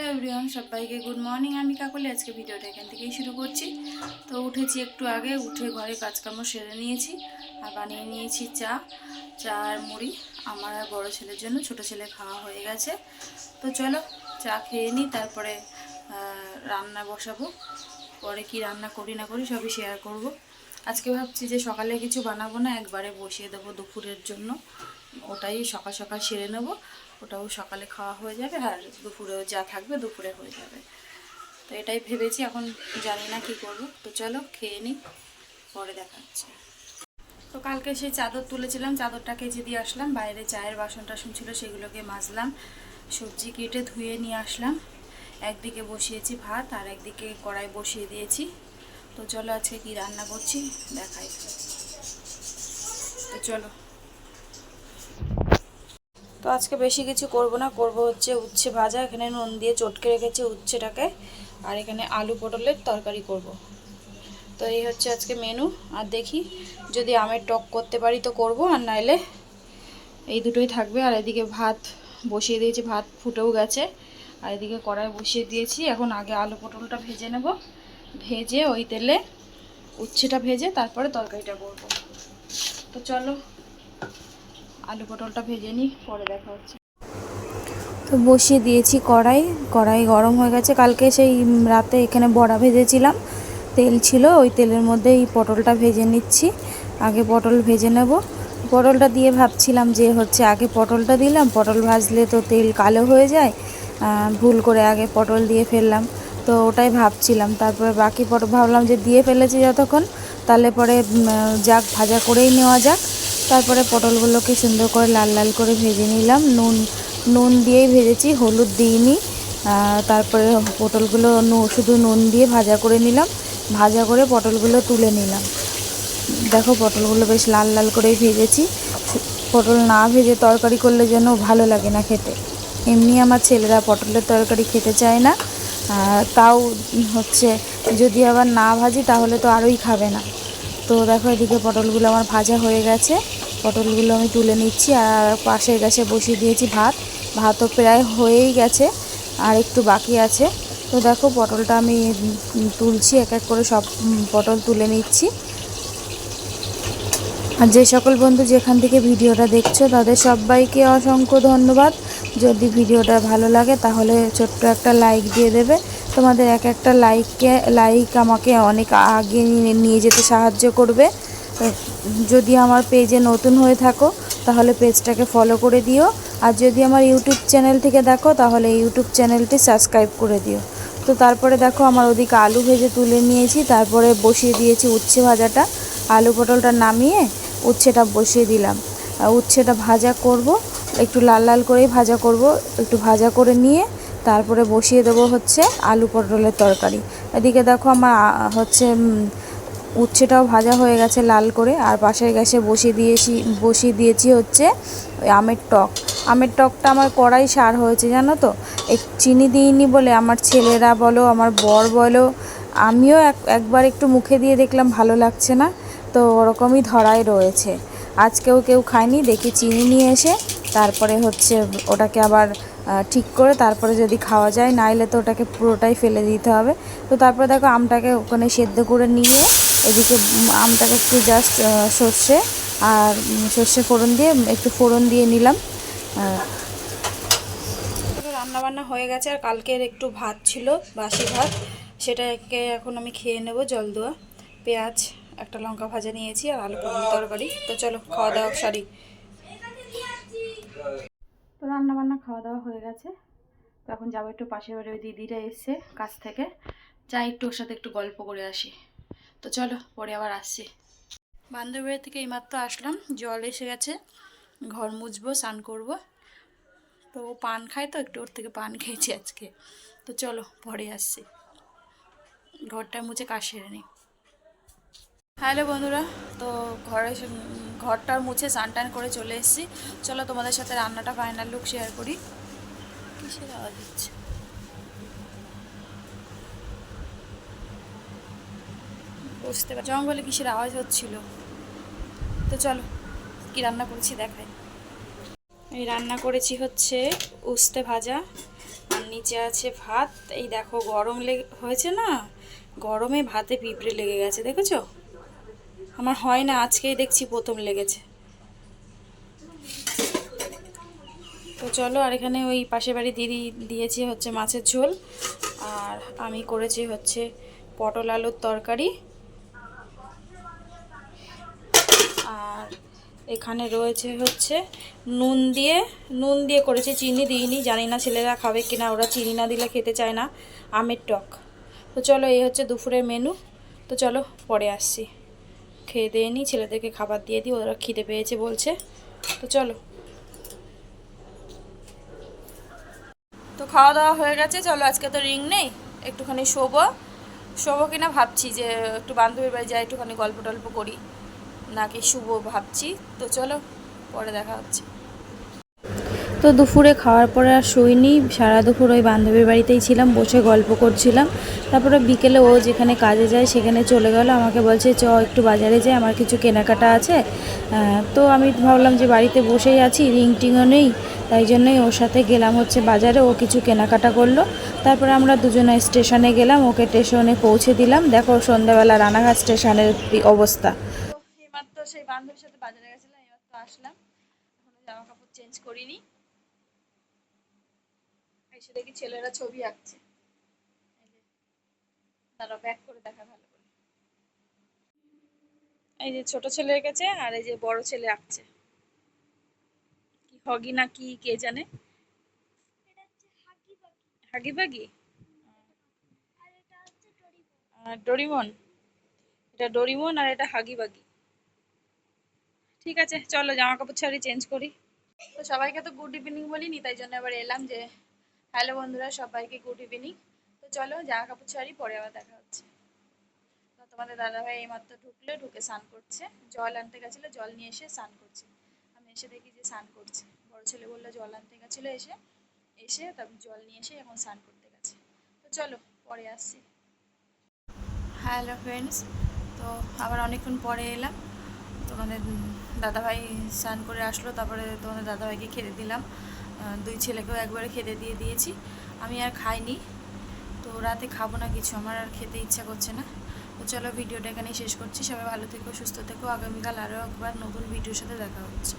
Hello everyone, সবাইকে good morning. আমি কাকলি, আজকে ভিডিওটা এখান থেকেই শুরু করছি। তো উঠেছি একটু আগে, উঠে ঘরে কাজকর্ম সেরে নিয়েছি আর বানিয়ে নিয়েছি চা। চা আর মুড়ি। আমার আর বড়ো ছেলের জন্য, ছোট ছেলে খাওয়া হয়ে গেছে। তো চলো, চা খেয়ে নিই, তারপরে রান্না বসাবো। পরে কি রান্না করি না করি সবই শেয়ার করব। আজকে ভাবছি যে সকালে কিছু বানাবো না, একবারে বসিয়ে দেবো দুপুরের জন্য। ওটাই সকাল সকাল সেরে নেব। ওটাও সকালে খাওয়া হয়ে যাবে আর দুপুরেও যা থাকবে দুপুরে হয়ে যাবে। তো এটাই ভেবেছি, এখন জানি না কি করব। তো চলো খেয়ে নিই পরে দেখাচ্ছি তো কালকে সেই চাদর তুলেছিলাম, চাদরটা কেচে দিয়ে আসলাম, বাইরে চায়ের বাসন টাসন ছিল সেগুলোকে মাজলাম, সবজি কেটে ধুয়ে নিয়ে আসলাম। একদিকে বসিয়েছি ভাত আর একদিকে কড়াই বসিয়ে দিয়েছি। তো চলো আজকে কি রান্না করছি, দেখাই। তো চলো। তো আজকে বেশি কিছু করব না, করব হচ্ছে উচ্ছে ভাজা, এখানে নুন দিয়ে চটকে রেখেছি উচ্ছেটাকে, আর এখানে আলু পটলের তরকারি করব। তো এই হচ্ছে আজকে মেনু আর দেখি যদি আমের টক করতে পারি তো করব, আর নাইলে এই দুটোই থাকবে। আর এদিকে ভাত বসিয়ে দিয়েছি, ভাত ফুটেও গেছে। আর এদিকে কড়াই বসিয়ে দিয়েছি, এখন আগে আলু পটলটা ভেজে নেব। ভেজে ওই তেলে উচ্ছেটা ভেজে তারপরে তরকারিটা করব। তো চলো আলু পটলটা ভেজে নিই, পরে দেখা হচ্ছে। তো বসিয়ে দিয়েছি কড়াই। কড়াই গরম হয়ে গেছে। কালকে সেই রাতে এখানে বড়া ভেজেছিলাম। তেল ছিল, ওই তেলের মধ্যে এই পটলটা ভেজে নিচ্ছি। আগে পটল ভেজে নেব। পটলটা দিয়ে ভাবছিলাম যে হচ্ছে আগে পটলটা দিলাম। পটল ভাজলে তো তেল কালো হয়ে যায়। ভুল করে আগে পটল দিয়ে ফেললাম। তো ওটাই ভাবছিলাম। তারপরে বাকি পটল ভাবলাম যে দিয়ে ফেলেছি যতক্ষণ। তাহলে পরে যাক, ভাজা করেই নেওয়া যাক। তারপরে পটলগুলোকে সুন্দর করে লাল লাল করে ভেজে নিলাম। নুন নুন দিয়েই ভেজেছি, হলুদ দিইনি। তারপরে পটলগুলো শুধু নুন দিয়ে ভাজা করে নিলাম। ভাজা করে পটলগুলো তুলে নিলাম। দেখো পটলগুলো বেশ লাল লাল করেই ভেজেছি। পটল না ভেজে তরকারি করলে যেন ভালো লাগে না খেতে। এমনি আমার ছেলেরা পটলের তরকারি খেতে চায় না। তাও হচ্ছে যদি আবার না ভাজি তাহলে তো আরোই খাবে না। তো দেখো এদিকে পটলগুলো আমার ভাজা হয়ে গেছে। পটলগুলো আমি তুলে নিচ্ছি আর পাশের গ্যাসে বসিয়ে দিয়েছি ভাত। ভাতও প্রায় হয়েই গেছে আর একটু বাকি আছে। তো দেখো পটলটা আমি তুলছি, এক এক করে সব পটল তুলে নিচ্ছি। আর যে সকল বন্ধু যেখান থেকে ভিডিওটা দেখছ, তাদের সবাইকে অসংখ্য ধন্যবাদ। যদি ভিডিওটা ভালো লাগে, তাহলে ছোট্ট একটা লাইক দিয়ে দেবে। তোমাদের এক একটা লাইককে, লাইক আমাকে অনেক আগে নিয়ে- যেতে সাহায্য করবে। যদি আমার পেজে নতুন হয়ে থাকো, তাহলে পেজটাকে ফলো করে দিও। আর যদি আমার ইউটিউব চ্যানেল থেকে দেখো, তাহলে ইউটিউব চ্যানেলটি সাবস্ক্রাইব করে দিও। তো তারপরে দেখো, আমার ওদিকে আলু ভেজে তুলে নিয়েছি। তারপরে বসিয়ে দিয়েছি উচ্ছে ভাজাটা। আলু পটলটা নামিয়ে উচ্ছেটা বসিয়ে দিলাম। উচ্ছেটা ভাজা করব। একটু লাল লাল করেই ভাজা করব। একটু ভাজা করে নিয়ে তারপরে বসিয়ে দেবো হচ্ছে আলু পটলের তরকারি। এদিকে দেখো আমার হচ্ছে উচ্ছেটাও ভাজা হয়ে গেছে লাল করে, আর পাশের গ্যাসে বসিয়ে দিয়েছি বসিয়ে দিয়েছি হচ্ছে আমের টক। আমের টকটা আমার কড়াই সার হয়েছে, জানো তো? এক চিনি দিইনি বলে আমার ছেলেরা বলো, আমার বর বলো, আমিও এক, একবার একটু মুখে দিয়ে দেখলাম ভালো লাগছে না, তো ওরকমই ধরাই রয়েছে। আজকেও কেউ খায়নি, দেখি চিনি নিয়ে এসে তারপরে হচ্ছে ওটাকে আবার ঠিক করে তারপরে যদি খাওয়া যায়, নাইলে তো ওটাকে পুরোটাই ফেলে দিতে হবে। তো তারপরে দেখো আমটাকে ওখানে সেদ্ধ করে নিয়ে এদিকে আমটাকে একটু জাস্ট সর্ষে আর সর্ষে ফোড়ন দিয়ে একটু ফোড়ন দিয়ে নিলাম। রান্না বান্না হয়ে গেছে আর কালকের একটু ভাত ছিল, বাসি ভাত। সেটাকে এখন আমি খেয়ে নেব জল দেওয়া। পেঁয়াজ, একটা লঙ্কা ভাজা নিয়েছি আর আলু পটল তরকারি। তো চলো, খাওয়া দাওয়া সারি তো রান্না বান্না খাওয়া দাওয়া হয়ে গেছে। তো এখন যাব একটু পাশের বাড়ি ওই দিদিটা এসছে কাছ থেকে। যাই একটু ওর সাথে একটু গল্প করে আসি। তো চলো, পরে আবার আসছি। বান্ধবী বাড়ি থেকে এইমাত্র আসলাম, জল এসে গেছে। ঘর মুছবো, স্নান করব। তো ও পান খায় তো, একটু ওর থেকে পান খেয়েছি আজকে। তো চলো, পরে আসছি। ঘরটা মুছে কাজ নিই। হ্যালো বন্ধুরা, তো ঘরে ঘরটা মুছে স্নান টান করে চলে এসেছি। চলো তোমাদের সাথে রান্নাটা ফাইনাল লুক শেয়ার করি। কিসের আওয়াজ হচ্ছে? বুঝতে পার জঙ্গলে কিসের আওয়াজ হচ্ছিল? তো চলো, কি রান্না করেছি দেখাই। এই রান্না করেছি হচ্ছে উস্তে ভাজা, আর নিচে আছে ভাত। এই দেখো, গরম লেগে হয়েছে না? গরমে ভাতে পিঁপড়ে লেগে গেছে, দেখেছ? আমার হয় না, আজকেই দেখছি প্রথম লেগেছে। তো চলো, আর এখানে ওই পাশের বাড়ি দিদি দিয়েছি হচ্ছে মাছের ঝোল, আর আমি করেছি হচ্ছে পটল আলুর তরকারি। আর এখানে রয়েছে হচ্ছে নুন দিয়ে নুন দিয়ে করেছি, চিনি দিইনি, জানি না ছেলেরা খাবে কিনা, ওরা চিনি না দিলে খেতে চায় না, আমের টক। তো চলো, এই হচ্ছে দুপুরের মেনু। তো চলো, পরে আসছি। খেয়ে দিয়ে নিই ছেলেদেরকে খাবার দিয়ে দিই, ওরা খিদে পেয়েছে বলছে। তো চলো। তো খাওয়া দাওয়া হয়ে গেছে, চলো, আজকে তো রিং নেই, একটুখানি শোবো। শোবো কিনা ভাবছি যে, একটু বান্ধবীর বাড়ি যাই, একটুখানি গল্প টল্প করি। নাকি শুভ ভাবছি। তো চলো, পরে দেখা হচ্ছে। তো দুপুরে খাওয়ার পরে আর শুইনি, সারা দুপুর ওই বান্ধবীর বাড়িতেই ছিলাম, বসে গল্প করছিলাম। তারপরে বিকেলে ও যেখানে কাজে যায় সেখানে চলে গেল, আমাকে বলছে, চ, একটু বাজারে যাই, আমার কিছু কেনাকাটা আছে। তো আমি ভাবলাম যে বাড়িতে বসেই আছি রিং টিংও নেই, তাই জন্যই ওর সাথে গেলাম হচ্ছে বাজারে, ও কিছু কেনাকাটা করল। তারপরে আমরা দুজনে স্টেশনে গেলাম, ওকে স্টেশনে পৌঁছে দিলাম। দেখো সন্ধ্যাবেলা রানাঘাট স্টেশনের অবস্থা। বান্ধবীর সাথে বাজারে গেছিলাম এবার তো আসলাম। এখনও জামা কাপড় চেঞ্জ করিনি। এসে দেখি ছেলেরা ছবি আঁকছে। তারা ব্যাক করে দেখা ভালো করে। এই যে ছোট ছেলে এঁকেছে আর এই যে বড় ছেলে আঁকছে। কি হগি না কি কে জানে? হাগি বাগি? আর ডোরিমন? এটা ডোরিমন আর এটা হাগি বাগি। ঠিক আছে চলো জামা কাপড় ছাড়ি চেঞ্জ করি। তো সবাইকে তো গুড ইভিনিং বলিনি তাই জন্য আবার এলাম যে হ্যালো বন্ধুরা সবাইকে গুড ইভিনিং তো চলো জামা কাপড় ছাড়ি পরে আবার দেখা হচ্ছে। তো তোমাদের দাদাভাই এইমাত্র ঢুকলে ঢুকে স্নান করছে। জল আনতে গেছিল জল নিয়ে এসে স্নান করছে। আমি এসে দেখি যে স্নান করছে। বড় ছেলে বলল জল আনতে গেছিল এসে এসে তারপর জল নিয়ে এসে এখন স্নান করতে গেছে। তো চলো পরে আসছি। হ্যালো ফ্রেন্ডস তো আবার অনেকক্ষণ পরে এলাম। তোমাদের দাদাভাই স্নান করে আসলো, তারপরে তোমাদের দাদাভাইকে খেতে দিলাম। দুই ছেলেকেও একবারে খেতে দিয়ে দিয়েছি। আমি আর খাইনি, তো রাতে খাব না কিছু, আমার আর খেতে ইচ্ছা করছে না। তো চলো ভিডিওটা এখানেই শেষ করছি। সবাই ভালো থেকো, সুস্থ থেকো। আগামীকাল আরও একবার নতুন ভিডিওর সাথে দেখা হচ্ছে।